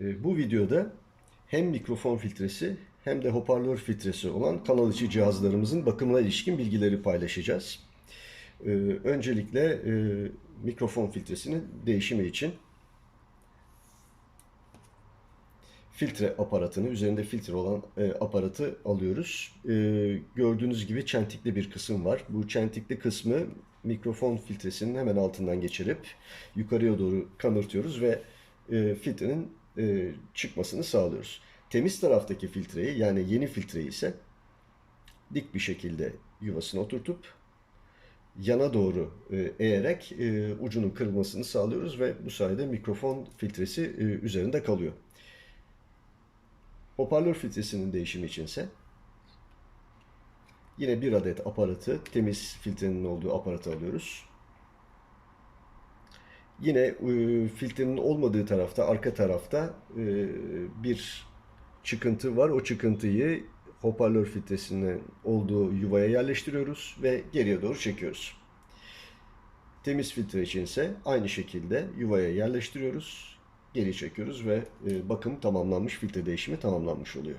E, Bu videoda hem mikrofon filtresi hem de hoparlör filtresi olan kanal içi cihazlarımızın bakımına ilişkin bilgileri paylaşacağız. E, Öncelikle e, mikrofon filtresinin değişimi için filtre aparatını, üzerinde filtre olan e, aparatı alıyoruz. E, gördüğünüz gibi çentikli bir kısım var. Bu çentikli kısmı mikrofon filtresinin hemen altından geçirip yukarıya doğru kanırtıyoruz ve e, filtrenin e, çıkmasını sağlıyoruz. Temiz taraftaki filtreyi yani yeni filtreyi ise dik bir şekilde yuvasına oturtup yana doğru e, eğerek e, ucunun kırılmasını sağlıyoruz ve bu sayede mikrofon filtresi e, üzerinde kalıyor. Hoparlör filtresinin değişimi içinse yine bir adet aparatı, temiz filtrenin olduğu aparatı alıyoruz. Yine e, filtrenin olmadığı tarafta, arka tarafta e, bir çıkıntı var. O çıkıntıyı hoparlör filtresinin olduğu yuvaya yerleştiriyoruz ve geriye doğru çekiyoruz. Temiz filtre içinse aynı şekilde yuvaya yerleştiriyoruz, geri çekiyoruz ve e, bakım tamamlanmış, filtre değişimi tamamlanmış oluyor.